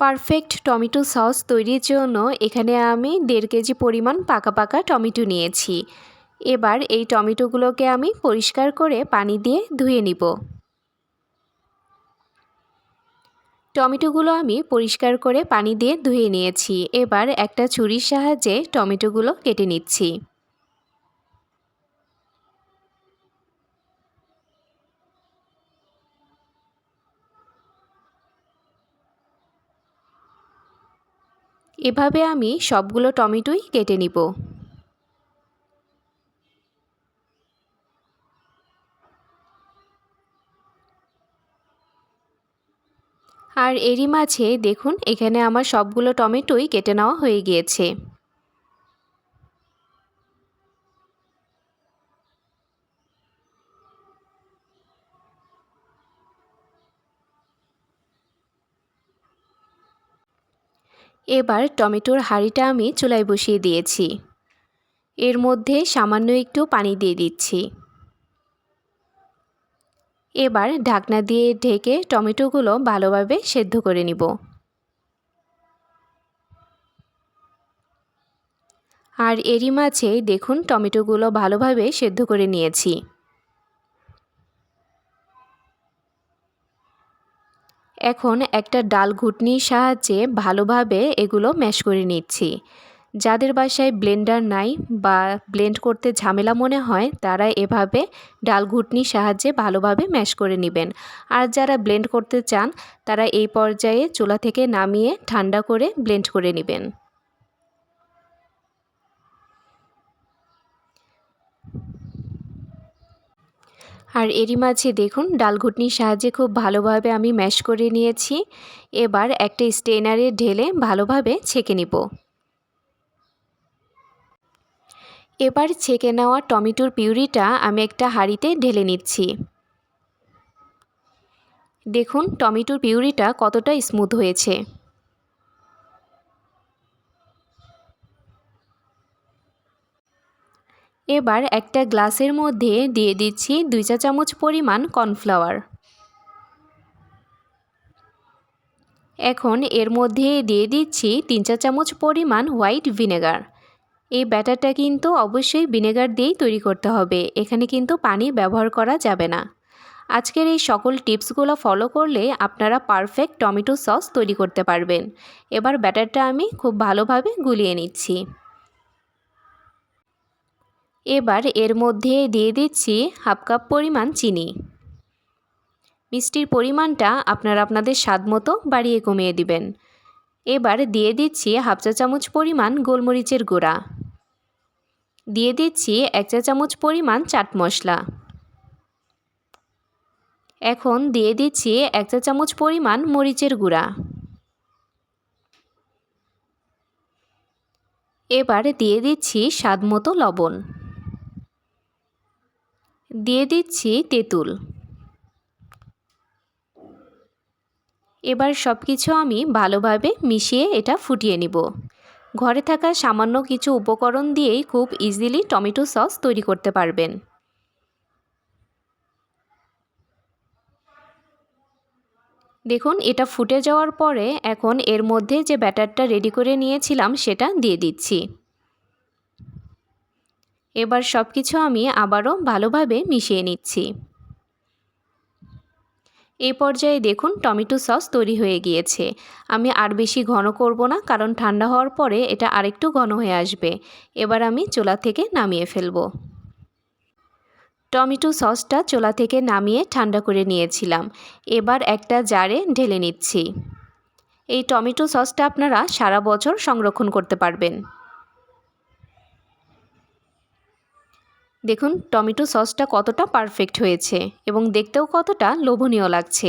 Perfect tomato sauce তৈরির জন্য এখানে আমি দেড় কেজি পরিমাণ পাকা পাকা টমেটো নিয়েছি। এবার এই টমেটোগুলোকে আমি পরিষ্কার করে পানি দিয়ে ধুয়ে নিব। টমেটোগুলো আমি পরিষ্কার করে পানি দিয়ে ধুয়ে নিয়েছি। এবার একটা ছুরির সাহায্যে টমেটোগুলো কেটে নিচ্ছি। এভাবে আমি সবগুলো টমেটোই কেটে নিব। আর এরই মাঝে দেখুন, এখানে আমার সবগুলো টমেটোই কেটে নেওয়া হয়ে গিয়েছে। এবার টমেটোর হাঁড়িটা আমি চুলায় বসিয়ে দিয়েছি। এর মধ্যে সামান্য একটু পানি দিয়ে দিচ্ছি। এবার ঢাকনা দিয়ে ঢেকে টমেটোগুলো ভালোভাবে সেদ্ধ করে নিব। আর এরই মাঝে দেখুন টমেটোগুলো ভালোভাবে সেদ্ধ করে নিয়েছি। এখন একটা ডাল ঘুটনির সাহায্যে ভালোভাবে এগুলো ম্যাশ করে নিচ্ছি। যাদের বাসায় ব্লেন্ডার নাই বা ব্লেন্ড করতে ঝামেলা মনে হয়, তারা এভাবে ডাল ঘুটনির সাহায্যে ভালোভাবে ম্যাশ করে নেবেন। আর যারা ব্লেন্ড করতে চান, তারা এই পর্যায়ে চুলা থেকে নামিয়ে ঠান্ডা করে ব্লেন্ড করে নেবেন। আর এরই মাঝে দেখুন, ডাল ঘুটনির সাহায্যে খুব ভালোভাবে আমি ম্যাশ করে নিয়েছি। এবার একটা স্টেনারে ঢেলে ভালোভাবে ছেঁকে নিব। এবার ছেঁকে নেওয়া টমেটোর পিউরিটা আমি একটা হাঁড়িতে ঢেলে নিচ্ছি। দেখুন, টমেটোর পিউরিটা কতটা স্মুথ হয়েছে। এবার একটা গ্লাসের মধ্যে দিয়ে দিচ্ছি দুই চা চামচ পরিমাণ কর্নফ্লাওয়ার। এখন এর মধ্যে দিয়ে দিচ্ছি তিন চা চামচ পরিমাণ হোয়াইট ভিনেগার। এই ব্যাটারটা কিন্তু অবশ্যই ভিনেগার দিয়েই তৈরি করতে হবে, এখানে কিন্তু পানি ব্যবহার করা যাবে না। আজকের এই সকল টিপসগুলো ফলো করলে আপনারা পারফেক্ট টমেটো সস তৈরি করতে পারবেন। এবার ব্যাটারটা আমি খুব ভালোভাবে গুলিয়ে নিচ্ছি। এবার এর মধ্যে দিয়ে দিচ্ছি হাফ কাপ পরিমাণ চিনি। মিষ্টির পরিমাণটা আপনারা আপনাদের স্বাদ মতো বাড়িয়ে কমিয়ে দিবেন। এবার দিয়ে দিচ্ছি হাফ চা চামচ পরিমাণ গোলমরিচের গুঁড়া। দিয়ে দিচ্ছি এক চা চামচ পরিমাণ চাট মশলা। এখন দিয়ে দিচ্ছি এক চা চামচ পরিমাণ মরিচের গুঁড়া। এবার দিয়ে দিচ্ছি স্বাদ মতো লবণ। দিয়ে দিচ্ছি তেঁতুল। এবার সব কিছু আমি ভালোভাবে মিশিয়ে এটা ফুটিয়ে নিব। ঘরে থাকা সামান্য কিছু উপকরণ দিয়েই খুব ইজিলি টমেটো সস তৈরি করতে পারবেন। দেখুন, এটা ফুটে যাওয়ার পরে এখন এর মধ্যে যে ব্যাটারটা রেডি করে নিয়েছিলাম সেটা দিয়ে দিচ্ছি। এবার সব কিছু আমি আবারও ভালোভাবে মিশিয়ে নিচ্ছি। এই পর্যায়ে দেখুন টমেটো সস তৈরি হয়ে গিয়েছে। আমি আর বেশি ঘন করব না, কারণ ঠান্ডা হওয়ার পরে এটা আরেকটু ঘন হয়ে আসবে। এবার আমি চোলা থেকে নামিয়ে ফেলব। টমেটো সসটা চোলা থেকে নামিয়ে ঠান্ডা করে নিয়েছিলাম। এবার একটা জারে ঢেলে নিচ্ছি। এই টমেটো সসটা আপনারা সারা বছর সংরক্ষণ করতে পারবেন। দেখুন টমেটো সসটা কতটা পারফেক্ট হয়েছে এবং দেখতেও কতটা লোভনীয় লাগছে।